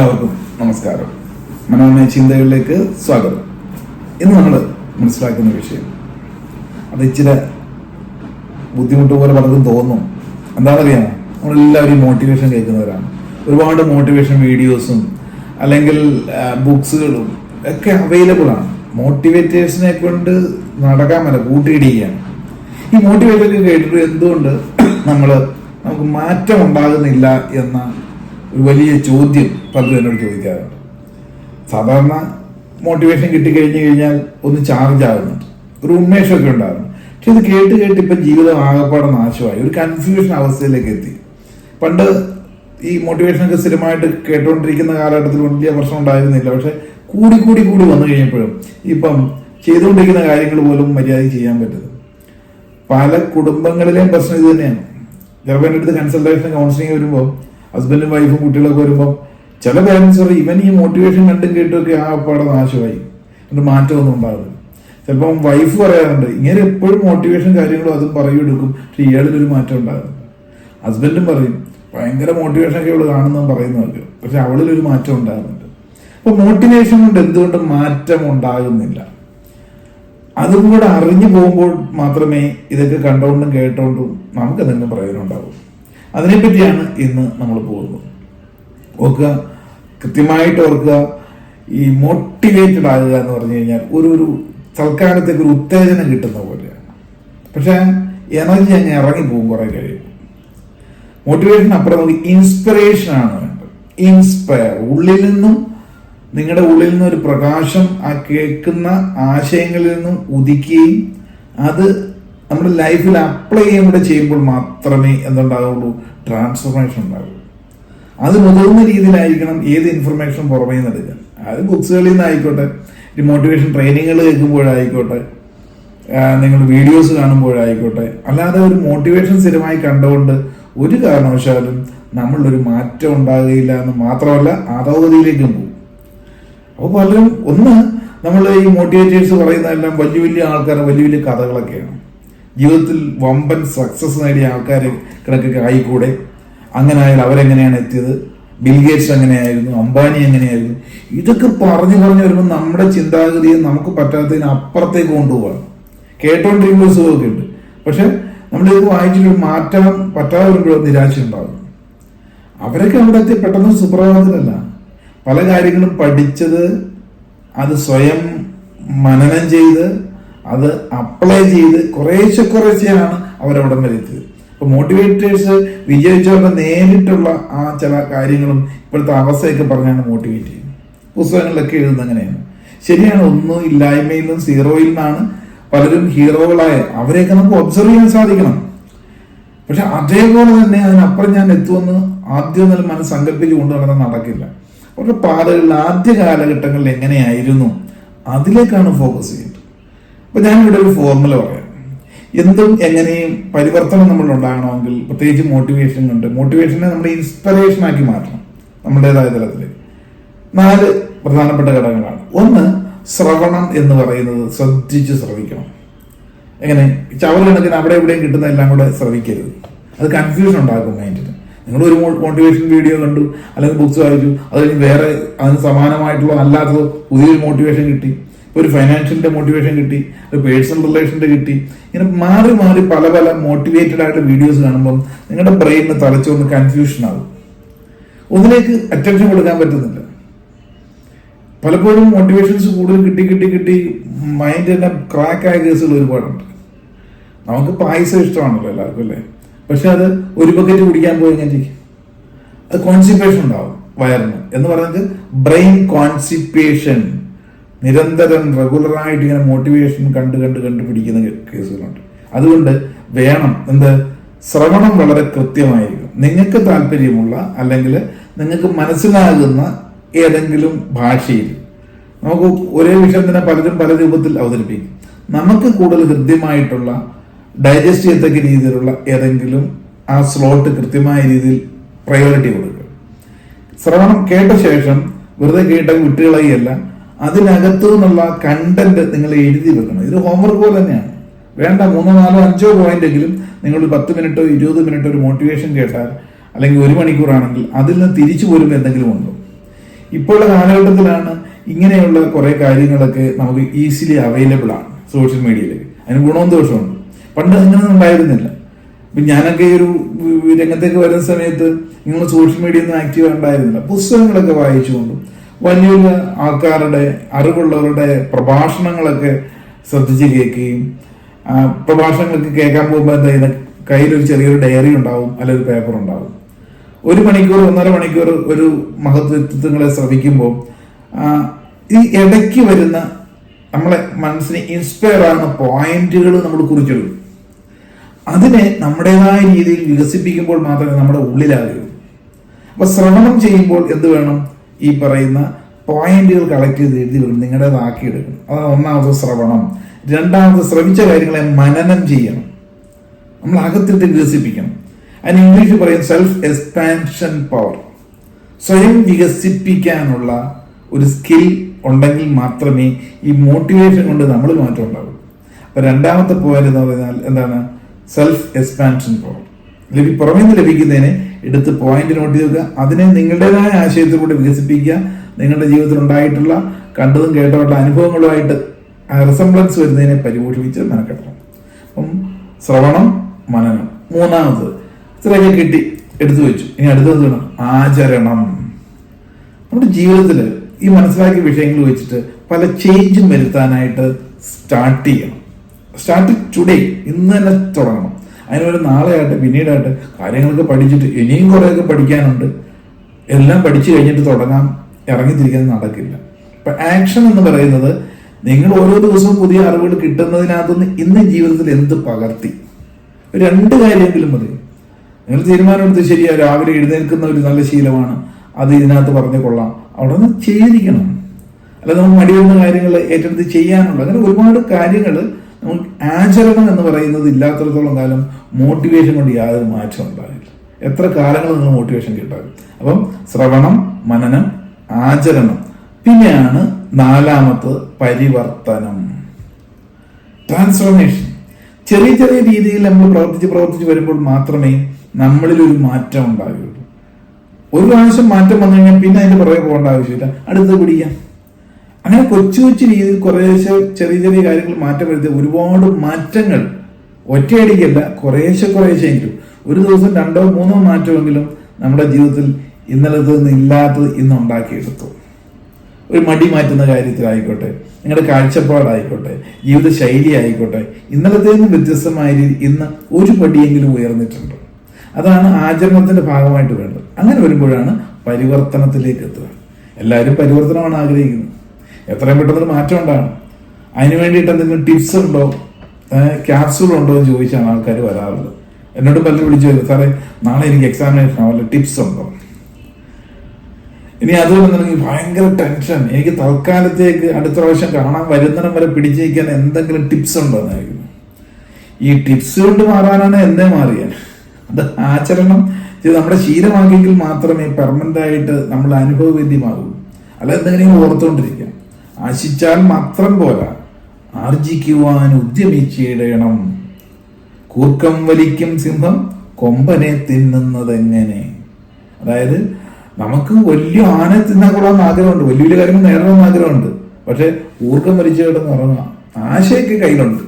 എല്ലാവർക്കും നമസ്കാരം. മനോമയ ചിന്തകളിലേക്ക് സ്വാഗതം. ഇന്ന് നമ്മൾ മനസ്സിലാക്കുന്ന വിഷയം അത് ഇച്ചിരി ബുദ്ധിമുട്ട് പോലെ പലതും തോന്നും. എന്താണെന്നറിയാമോ? നമ്മളെല്ലാവരും മോട്ടിവേഷൻ കേൾക്കുന്നവരാണ്. ഒരുപാട് മോട്ടിവേഷൻ വീഡിയോസും അല്ലെങ്കിൽ ബുക്സുകളും ഒക്കെ അവൈലബിൾ ആണ്. മോട്ടിവേറ്റേഴ്സിനെ കൊണ്ട് നടക്കാൻ പറ്റില്ല കൂട്ടിയിടിക്കുകയാണ്. ഈ മോട്ടിവേറ്റൊക്കെ കേട്ടിട്ട് എന്തുകൊണ്ട് നമ്മൾ നമുക്ക് മാറ്റം ഉണ്ടാകുന്നില്ല എന്ന ഒരു വലിയ ചോദ്യം പലരും എന്നോട് ചോദിക്കാറുണ്ട്. സാധാരണ മോട്ടിവേഷൻ കിട്ടിക്കഴിഞ്ഞു കഴിഞ്ഞാൽ ഒന്ന് ചാർജ് ആകുന്നുണ്ട് ഒരു ഉന്മേഷമൊക്കെ ഉണ്ടാകുന്നു. പക്ഷെ ഇത് കേട്ട് കേട്ട് ഇപ്പം ജീവിതം ആകപ്പാടെ നാശമായി. ഒരു കൺഫ്യൂഷൻ അവസ്ഥയിലേക്ക് എത്തി. പണ്ട് ഈ മോട്ടിവേഷനൊക്കെ സ്ഥിരമായിട്ട് കേട്ടുകൊണ്ടിരിക്കുന്ന കാലഘട്ടത്തിൽ വലിയ പ്രശ്നം ഉണ്ടായിരുന്നില്ല. പക്ഷെ കൂടി കൂടി കൂടി വന്നു കഴിഞ്ഞപ്പോഴും ഇപ്പം ചെയ്തുകൊണ്ടിരിക്കുന്ന കാര്യങ്ങൾ പോലും മര്യാദ ചെയ്യാൻ പറ്റുന്നത് പല കുടുംബങ്ങളിലെയും പ്രശ്നം ഇത് തന്നെയാണ്. ചിലപ്പോൾ എന്റെ അടുത്ത് കൺസൾട്ടേഷൻ കൗൺസിലിംഗ് വരുമ്പോൾ ഹസ്ബൻഡും വൈഫും കുട്ടികളൊക്കെ വരുമ്പോൾ ചില പേരൻസ് പറയും ഇവൻ ഈ മോട്ടിവേഷൻ കണ്ടും കേട്ടുമൊക്കെ ആ പാടെ നാശമായി. എന്നിട്ട് മാറ്റമൊന്നും ഉണ്ടാകും ചിലപ്പം വൈഫ് പറയാറുണ്ട് ഇങ്ങനെ എപ്പോഴും മോട്ടിവേഷൻ കാര്യങ്ങളും അതും പറയും എടുക്കും പക്ഷെ ഇയാളിലൊരു മാറ്റം ഉണ്ടാകും ഹസ്ബൻഡും പറയും ഭയങ്കര മോട്ടിവേഷൻ ഒക്കെ ഇവൾ കാണുന്നതും പറയുന്നതൊക്കെ പക്ഷെ അവളിലൊരു മാറ്റം ഉണ്ടാകുന്നുണ്ട് അപ്പൊ മോട്ടിവേഷൻ കൊണ്ട് എന്തുകൊണ്ട് മാറ്റം ഉണ്ടാകുന്നില്ല? അതും കൂടെ അറിഞ്ഞു പോകുമ്പോൾ മാത്രമേ ഇതൊക്കെ കണ്ടുകൊണ്ടും കേട്ടോണ്ടും നമുക്ക് എന്തെങ്കിലും പ്രയോജനം ഉണ്ടാവും. അതിനെപ്പറ്റിയാണ് ഇന്ന് നമ്മൾ പോകുന്നത്. ഓർക്കുക കൃത്യമായിട്ട് ഓർക്കുക ഈ മോട്ടിവേറ്റഡ് ആകുക എന്ന് പറഞ്ഞു കഴിഞ്ഞാൽ ഒരു ഒരു തൽക്കാലത്തേക്ക് ഒരു ഉത്തേജനം കിട്ടുന്ന പോലെയാണ്. പക്ഷേ എനർജി അങ്ങ് ഇറങ്ങി പോകും കുറെ കഴിയും മോട്ടിവേഷൻ അപ്പുറം നമുക്ക് ഇൻസ്പിറേഷൻ ആണ് വേണ്ടത്. ഇൻസ്പയർ ഉള്ളിൽ നിന്നും നിങ്ങളുടെ ഉള്ളിൽ നിന്ന് ഒരു പ്രകാശം ആ കേൾക്കുന്ന ആശയങ്ങളിൽ നിന്നും ഉദിക്കുകയും അത് നമ്മുടെ ലൈഫിൽ അപ്ലൈ ചെയ്യാൻ കൂടെ ചെയ്യുമ്പോൾ മാത്രമേ എന്തുണ്ടാകുള്ളൂ ട്രാൻസ്ഫോർമേഷൻ ഉണ്ടാകൂ അത് മുതിർന്ന രീതിയിലായിരിക്കണം ഏത് ഇൻഫർമേഷൻ പുറമേ നിന്ന് എടുക്കാൻ അത് ബുക്സുകളിൽ നിന്നായിക്കോട്ടെ ഒരു മോട്ടിവേഷൻ ട്രെയിനിങ്ങുകൾ കേൾക്കുമ്പോഴായിക്കോട്ടെ നിങ്ങൾ വീഡിയോസ് കാണുമ്പോഴായിക്കോട്ടെ അല്ലാതെ ഒരു മോട്ടിവേഷൻ സ്ഥിരമായി കണ്ടുകൊണ്ട് ഒരു കാരണവശാലും നമ്മളൊരു മാറ്റം ഉണ്ടാകുകയില്ല എന്ന് മാത്രമല്ല അധോഗതിയിലേക്കും പോകും. അപ്പോൾ പലരും ഒന്ന് നമ്മൾ ഈ മോട്ടിവേറ്റേഴ്സ് പറയുന്നതെല്ലാം വലിയ വലിയ ആൾക്കാർ വലിയ വലിയ കഥകളൊക്കെയാണ്. ജീവിതത്തിൽ വമ്പൻ സക്സസ് നേടിയ ആൾക്കാർ കിടക്കൊക്കെ ആയിക്കൂടെ? അങ്ങനെ ആയാൽ അവരെങ്ങനെയാണ് എത്തിയത്? ബിൽഗേറ്റ്സ് എങ്ങനെയായിരുന്നു? അംബാനി എങ്ങനെയായിരുന്നു? ഇതൊക്കെ പറഞ്ഞു പറഞ്ഞു വരുമ്പോൾ നമ്മുടെ ചിന്താഗതിയെ നമുക്ക് പറ്റാത്തതിന് അപ്പുറത്തേക്ക് കൊണ്ടുപോകണം കേട്ടോണ്ടിരിക്കുമ്പോൾ സുഖമൊക്കെ ഉണ്ട്. പക്ഷെ നമ്മളിത് വായിച്ചിട്ട് മാറ്റാൻ പറ്റാതെ വരുമ്പോൾ നിരാശ ഉണ്ടാകും അവരൊക്കെ അവിടെ എത്തി പെട്ടെന്ന് സുപ്രഭാതത്തിലല്ല. പല കാര്യങ്ങളും പഠിച്ചത് അത് സ്വയം മനനം ചെയ്ത് അത് അപ്ലൈ ചെയ്ത് കുറേശ്ശെ കുറേശ്ശെയാണ് അവരവിടം വരെ എത്തിയത്. ഇപ്പൊ മോട്ടിവേറ്റേഴ്സ് വിജയിച്ചവരുടെ നേരിട്ടുള്ള ആ ചില കാര്യങ്ങളും ഇപ്പോഴത്തെ അവസ്ഥയൊക്കെ പറഞ്ഞാണ് മോട്ടിവേറ്റ് ചെയ്യുന്നത്. പുസ്തകങ്ങളിലൊക്കെ എഴുതുന്നത് അങ്ങനെയാണ്. ശരിയാണ് ഒന്നും ഇല്ലായ്മയിൽ നിന്നും സീറോയിൽ നിന്നാണ് പലരും ഹീറോകളായ അവരെയൊക്കെ നമുക്ക് ഒബ്സർവ് ചെയ്യാൻ സാധിക്കണം. പക്ഷെ അതേപോലെ തന്നെ അതിനപ്പുറം ഞാൻ എത്തുമെന്ന് ആദ്യം നല്ല മനസ്സ് സങ്കല്പിച്ച് കൊണ്ടു നടന്നാൽ നടക്കില്ല. അവരുടെ പാതകളിൽ ആദ്യ കാലഘട്ടങ്ങളിൽ എങ്ങനെയായിരുന്നു? അതിലേക്കാണ് ഫോക്കസ് ചെയ്യേണ്ടത് അപ്പൊ ഞാനിവിടെ ഒരു ഫോർമുല പറയാം. എന്തും എങ്ങനെയും പരിവർത്തനം നമ്മൾ ഉണ്ടാകണമെങ്കിൽ പ്രത്യേകിച്ച് മോട്ടിവേഷൻ ഉണ്ട് മോട്ടിവേഷനെ നമ്മൾ ഇൻസ്പിറേഷൻ ആക്കി മാറ്റണം നമ്മുടേതായ തലത്തിൽ നാല് പ്രധാനപ്പെട്ട ഘടകങ്ങളാണ്. ഒന്ന് ശ്രവണം എന്ന് പറയുന്നത് ശ്രദ്ധിച്ച് ശ്രവിക്കണം. എങ്ങനെ? ചവർ കണക്കിന് അവിടെ എവിടെയും കിട്ടുന്ന എല്ലാം കൂടെ ശ്രവിക്കരുത്. അത് കൺഫ്യൂഷൻ ഉണ്ടാക്കും മൈൻഡിന് നിങ്ങൾ ഒരു മോട്ടിവേഷൻ വീഡിയോ കണ്ടു അല്ലെങ്കിൽ ബുക്സ് വായിച്ചു അത് വേറെ അതിന് സമാനമായിട്ടുള്ള അല്ലാത്തതോ പുതിയൊരു മോട്ടിവേഷൻ കിട്ടി. ഒരു ഫൈനാൻഷ്യലിന്റെ മോട്ടിവേഷൻ കിട്ടി ഒരു പേഴ്സണൽ റിലേഷന്റെ കിട്ടി. ഇങ്ങനെ മാറി മാറി പല പല മോട്ടിവേറ്റഡ് ആയിട്ട് വീഡിയോസ് കാണുമ്പോൾ നിങ്ങളുടെ ബ്രെയിനിന് തലച്ചൊന്ന് കൺഫ്യൂഷൻ ആകും ഒന്നിലേക്ക് അറ്റൻഷൻ കൊടുക്കാൻ പറ്റുന്നില്ല. പലപ്പോഴും മോട്ടിവേഷൻസ് കൂടുതൽ കിട്ടി കിട്ടി കിട്ടി മൈൻഡ് തന്നെ ക്രാക്ക് ആയ കേസുകൾ ഒരുപാടുണ്ട്. നമുക്ക് പായസം ഇഷ്ടമാണല്ലോ എല്ലാവർക്കും അല്ലേ? പക്ഷെ അത് ഒരു ബക്കറ്റ് കുടിക്കാൻ പോയി ചെയ്യും. അത് കോൺസിപ്പേഷൻ ഉണ്ടാവും വയറിന്. എന്ന് പറയുന്നത് ബ്രെയിൻ കോൺസിപ്പേഷൻ നിരന്തരം റെഗുലറായിട്ട് ഇങ്ങനെ മോട്ടിവേഷൻ കണ്ട് കണ്ട് കണ്ടുപിടിക്കുന്ന കേസുകളുണ്ട്. അതുകൊണ്ട് വേണം എന്ത്? ശ്രവണം വളരെ കൃത്യമായിരിക്കും. നിങ്ങൾക്ക് താല്പര്യമുള്ള അല്ലെങ്കിൽ നിങ്ങൾക്ക് മനസ്സിലാകുന്ന ഏതെങ്കിലും ഭാഷയിൽ നമുക്ക് ഒരേ വിഷയം തന്നെ പലരും പല രൂപത്തിൽ അവതരിപ്പിക്കും. നമുക്ക് കൂടുതൽ ഹൃദ്യമായിട്ടുള്ള ഡൈജസ്റ്റ് ചെയ്യത്തക്ക രീതിയിലുള്ള ഏതെങ്കിലും ആ സ്ലോട്ട് കൃത്യമായ രീതിയിൽ പ്രയോറിറ്റി കൊടുക്കുക. ശ്രവണം കേട്ട ശേഷം വെറുതെ കേട്ട വിട്ടുകളയല്ല അതിനകത്തു നിന്നുള്ള കണ്ടന്റ് നിങ്ങൾ എഴുതി വെക്കണം. ഇത് ഹോംവർക്ക് പോലെ തന്നെയാണ്. വേണ്ട മൂന്നോ നാലോ അഞ്ചോ പോയിന്റ് എങ്കിലും നിങ്ങൾ പത്ത് മിനിറ്റോ ഇരുപത് മിനിറ്റോ ഒരു മോട്ടിവേഷൻ കേട്ടാൽ അല്ലെങ്കിൽ ഒരു മണിക്കൂറാണെങ്കിൽ അതിൽ നിന്ന് തിരിച്ചു പോരുമ്പോൾ എന്തെങ്കിലും ഉണ്ടോ? ഇപ്പോഴുള്ള കാലഘട്ടത്തിലാണ് ഇങ്ങനെയുള്ള കുറേ കാര്യങ്ങളൊക്കെ നമുക്ക് ഈസിലി അവൈലബിൾ ആണ് സോഷ്യൽ മീഡിയയിൽ അതിന് ഗുണവും ദോഷമുണ്ട് പണ്ട് അങ്ങനെ ഉണ്ടായിരുന്നില്ല. ഇപ്പൊ ഞാനൊക്കെ ഒരു രംഗത്തേക്ക് വരുന്ന സമയത്ത് നിങ്ങൾ സോഷ്യൽ മീഡിയ ഒന്നും ആക്റ്റീവ് ഉണ്ടായിരുന്നില്ല. പുസ്തകങ്ങളൊക്കെ വായിച്ചുകൊണ്ടും വലിയ വലിയ ആൾക്കാരുടെ അറിവുള്ളവരുടെ പ്രഭാഷണങ്ങളൊക്കെ ശ്രദ്ധിച്ച് കേൾക്കുകയും പ്രഭാഷണങ്ങൾക്ക് കേൾക്കാൻ പോകുമ്പോൾ എന്താ ചെയ്യുന്നത്? കയ്യിലൊരു ചെറിയൊരു ഡയറി ഉണ്ടാവും അല്ലെങ്കിൽ ഒരു പേപ്പർ ഉണ്ടാവും. ഒരു മണിക്കൂർ ഒന്നര മണിക്കൂർ ഒരു മഹത് ശ്രവിക്കുമ്പോൾ ഈ ഇടയ്ക്ക് വരുന്ന നമ്മളെ മനസ്സിനെ ഇൻസ്പയർ ആകുന്ന പോയിന്റുകൾ നമ്മൾ കുറിച്ചെടുക്കും അതിനെ നമ്മുടേതായ രീതിയിൽ വികസിപ്പിക്കുമ്പോൾ മാത്രമേ നമ്മുടെ ഉള്ളിലാകൂ. അപ്പൊ ശ്രവണം ചെയ്യുമ്പോൾ എന്ത് വേണം? ഈ പറയുന്ന പോയിന്റുകൾ കളക്ട് ചെയ്ത് എഴുതി വെക്കണം നിങ്ങളുടേതാക്കി എടുക്കണം അതാണ് ഒന്നാമത്തെ ശ്രവണം. രണ്ടാമത് ശ്രമിച്ച കാര്യങ്ങളെ മനനം ചെയ്യണം. നമ്മൾ അകത്തിട്ട് വികസിപ്പിക്കണം. അതിന് ഇംഗ്ലീഷിൽ പറയും സെൽഫ് എക്സ്പാൻഷൻ പവർ സ്വയം വികസിപ്പിക്കാനുള്ള ഒരു സ്കിൽ ഉണ്ടെങ്കിൽ മാത്രമേ ഈ മോട്ടിവേഷൻ കൊണ്ട് നമ്മൾ മാറ്റം ഉണ്ടാവും. അപ്പൊ രണ്ടാമത്തെ പോയിന്റ് എന്ന് പറഞ്ഞാൽ എന്താണ്? സെൽഫ് എക്സ്പാൻഷൻ പവർ ലഭി പുറമേ നിന്ന് ലഭിക്കുന്നതിനെ എടുത്ത് പോയിന്റ് നോട്ട് ചെയ്യുക അതിനെ നിങ്ങളുടേതായ ആശയത്തിൽ കൂടി വികസിപ്പിക്കുക. നിങ്ങളുടെ ജീവിതത്തിൽ ഉണ്ടായിട്ടുള്ള കണ്ടതും കേട്ടതുള്ള അനുഭവങ്ങളുമായിട്ട് റിസംബ്ലൻസ് വരുന്നതിനെ പരിപോഷിപ്പിച്ച് മെനക്കെട്ടണം. അപ്പം ശ്രവണം മനനം. മൂന്നാമത് ഇത്രയൊക്കെ കിട്ടി എടുത്തു വെച്ചു. ഇനി അടുത്തത് വേണം ആചരണം. നമ്മുടെ ജീവിതത്തിൽ ഈ മനസ്സിലാക്കിയ വിഷയങ്ങൾ വെച്ചിട്ട് പല ചേഞ്ചും വരുത്താനായിട്ട് സ്റ്റാർട്ട് ചെയ്യണം. സ്റ്റാർട്ട് ടുഡേ ഇന്ന് തന്നെ തുടങ്ങണം. അതിനൊരു നാളെയായിട്ട് പിന്നീടായിട്ട് കാര്യങ്ങളൊക്കെ പഠിച്ചിട്ട് ഇനിയും കുറേയൊക്കെ പഠിക്കാനുണ്ട്. എല്ലാം പഠിച്ചു കഴിഞ്ഞിട്ട് തുടങ്ങാം. ഇറങ്ങിത്തിരിക്കാൻ നടക്കില്ല. അപ്പം ആക്ഷൻ എന്ന് പറയുന്നത് നിങ്ങൾ ഓരോ ദിവസവും പുതിയ അറിവുകൾ കിട്ടുന്നതിനകത്തുനിന്ന് ഇന്ന് ജീവിതത്തിൽ എന്ത് പകർത്തി? രണ്ട് കാര്യമെങ്കിലും മതി. നിങ്ങൾ തീരുമാനമെടുത്ത് ശരിയാ രാവിലെ എഴുന്നേൽക്കുന്ന ഒരു നല്ല ശീലമാണ്. അത് ഇതിനകത്ത് പറഞ്ഞു കൊള്ളാം. അവിടെ നിന്ന് ചെയ്തിരിക്കണം. അല്ല നമുക്ക് മടിയുന്ന കാര്യങ്ങൾ ഏറ്റെടുത്ത് ചെയ്യാനുള്ള അങ്ങനെ ഒരുപാട് കാര്യങ്ങൾ ആചരണം എന്ന് പറയുന്നത് ഇല്ലാത്തടത്തോളം കാലം മോട്ടിവേഷൻ കൊണ്ട് യാതൊരു മാറ്റം ഉണ്ടാകില്ല എത്ര കാലങ്ങൾ നിങ്ങൾ മോട്ടിവേഷൻ കിട്ടാകും അപ്പം ശ്രവണം മനനം ആചരണം. പിന്നെയാണ് നാലാമത് പരിവർത്തനം. ട്രാൻസ്ഫോർമേഷൻ ചെറിയ ചെറിയ രീതിയിൽ നമ്മൾ പ്രവർത്തിച്ച് പ്രവർത്തിച്ച് വരുമ്പോൾ മാത്രമേ നമ്മളിൽ ഒരു മാറ്റം ഉണ്ടാകുകയുള്ളൂ ഒരു പ്രാവശ്യം മാറ്റം വന്നു കഴിഞ്ഞാൽ പിന്നെ അതിന്റെ പുറകെ പോകേണ്ട ആവശ്യമില്ല. അടുത്തത് പിടിക്കാം. അങ്ങനെ കൊച്ചു കൊച്ചു രീതിയിൽ കുറേശ്ശെ ചെറിയ ചെറിയ കാര്യങ്ങൾ മാറ്റം വരുത്തിയ ഒരുപാട് മാറ്റങ്ങൾ. ഒറ്റയടിക്കല്ല കുറേശ്ശെ കുറേശ്ശെ എങ്കിലും. ഒരു ദിവസം രണ്ടോ മൂന്നോ മാറ്റമെങ്കിലും നമ്മുടെ ജീവിതത്തിൽ ഇന്നലത്തെ നിന്ന് ഇല്ലാത്തത് ഇന്ന് ഉണ്ടാക്കിയെടുത്തു. ഒരു മടി മാറ്റുന്ന കാര്യത്തിലായിക്കോട്ടെ നിങ്ങളുടെ കാഴ്ചപ്പാടായിക്കോട്ടെ ജീവിത ശൈലി ആയിക്കോട്ടെ ഇന്നലത്തെ നിന്ന് വ്യത്യസ്തമായ രീതി ഇന്ന് ഒരു പടിയെങ്കിലും ഉയർന്നിട്ടുണ്ട്. അതാണ് ആചരണത്തിന്റെ ഭാഗമായിട്ട് വേണ്ടത്. അങ്ങനെ വരുമ്പോഴാണ് പരിവർത്തനത്തിലേക്ക് എത്തുക. എല്ലാവരും പരിവർത്തനമാണ് ആഗ്രഹിക്കുന്നത് എത്രയും പെട്ടെന്ന് മാറ്റം ഉണ്ടാണ് അതിന് വേണ്ടിയിട്ട് എന്തെങ്കിലും ടിപ്സ് ഉണ്ടോ? ക്യാപ്സൂൾ ഉണ്ടോ എന്ന് ചോദിച്ചാണ് ആൾക്കാർ വരാറുള്ളത്. എന്നോട് പലരും വിളിച്ചു വരും സാറേ നാളെ എനിക്ക് എക്സാമിനേഷൻ വല്ല ടിപ്സ് ഉണ്ടോ? ഇനി അതുകൊണ്ട് എനിക്ക് ഭയങ്കര ടെൻഷൻ എനിക്ക് തൽക്കാലത്തേക്ക് അടുത്ത പ്രാവശ്യം കാണാൻ വരുന്നിടം വരെ പിടിച്ചേക്കാൻ എന്തെങ്കിലും ടിപ്സ് ഉണ്ടോ എന്നായിരുന്നു ഈ ടിപ്സ് കൊണ്ട് മാറാനാണ് എന്നെ മാറിയാൽ അത് ആചരണം ചെയ്ത് നമ്മുടെ ശീലമാക്കിയെങ്കിൽ മാത്രമേ പെർമനന്റ് ആയിട്ട് നമ്മൾ അനുഭവവേദ്യമാകൂ. അല്ല എന്തെങ്കിലും ഓർത്തുകൊണ്ടിരിക്കാം ആശിച്ചാൽ മാത്രം പോരാ. ആർജിക്കുവാൻ ഉദ്യമിച്ചിടണം. കൂർക്കം വലിക്കും സിംഹം കൊമ്പനെ തിന്നുന്നതെങ്ങനെ? അതായത് നമുക്ക് വലിയ ആന തിന്നാൻ കൊള്ളാമെന്ന് ആഗ്രഹമുണ്ട്. വലിയ വലിയ കാര്യങ്ങൾ നേടണമെന്ന് ആഗ്രഹമുണ്ട്. പക്ഷെ ഊർക്കം വലിച്ചു കിടന്ന് ഉറങ്ങുക ആശയൊക്കെ കയ്യിലുണ്ട്.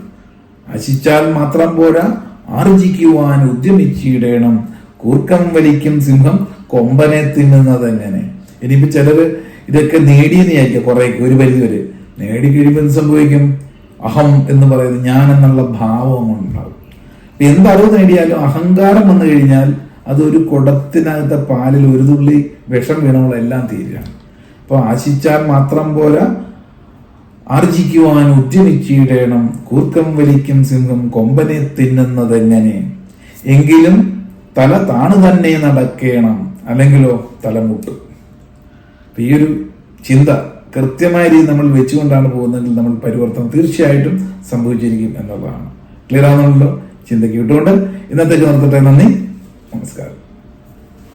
ആശിച്ചാൽ മാത്രം പോരാ. ആർജിക്കുവാൻ ഉദ്യമിച്ചിടണം. കൂർക്കം വലിക്കും സിംഹം കൊമ്പനെ തിന്നുന്നത് എങ്ങനെ ഇനിയിപ്പോ ചിലര് ഇതൊക്കെ നേടിയെന്ന് വിചാരിക്കുക. കുറേ ഒരു പരിധി വരെ നേടി കഴിയുമ്പോൾ എന്ത് സംഭവിക്കും? അഹം എന്ന് പറയുന്നത് ഞാൻ എന്നുള്ള ഭാവം ഇപ്പൊ എന്ത് അറിവ് നേടിയാലും അഹങ്കാരം വന്നു കഴിഞ്ഞാൽ അതൊരു കുടത്തിനകത്തെ പാലിൽ ഒരു തുള്ളി വിഷം വീണങ്ങളെല്ലാം തീരുകയാണ്. അപ്പോൾ ആശിച്ചാൽ മാത്രം പോരാ. ആർജിക്കുവാൻ ഉദ്യമിച്ചിടേണം. കൂർക്കം വലിക്കും സിംഹം കൊമ്പനെ തിന്നുന്നതെങ്ങനെ എങ്കിലും തല താണു തന്നെ നടക്കേണം. അല്ലെങ്കിലോ തലമുട്ടും ഈ ഒരു ചിന്ത കൃത്യമായ രീതി നമ്മൾ വെച്ചുകൊണ്ടാണ് പോകുന്നതെങ്കിൽ നമ്മൾ പരിവർത്തനം തീർച്ചയായിട്ടും സംഭവിച്ചിരിക്കും എന്നുള്ളതാണ്. ക്ലിയർ ആവുന്നുണ്ടല്ലോ? ചിന്തയ്ക്ക് വിട്ടുകൊണ്ട് ഇന്നത്തേക്ക് നിർത്തട്ടെ. നന്ദി. നമസ്കാരം.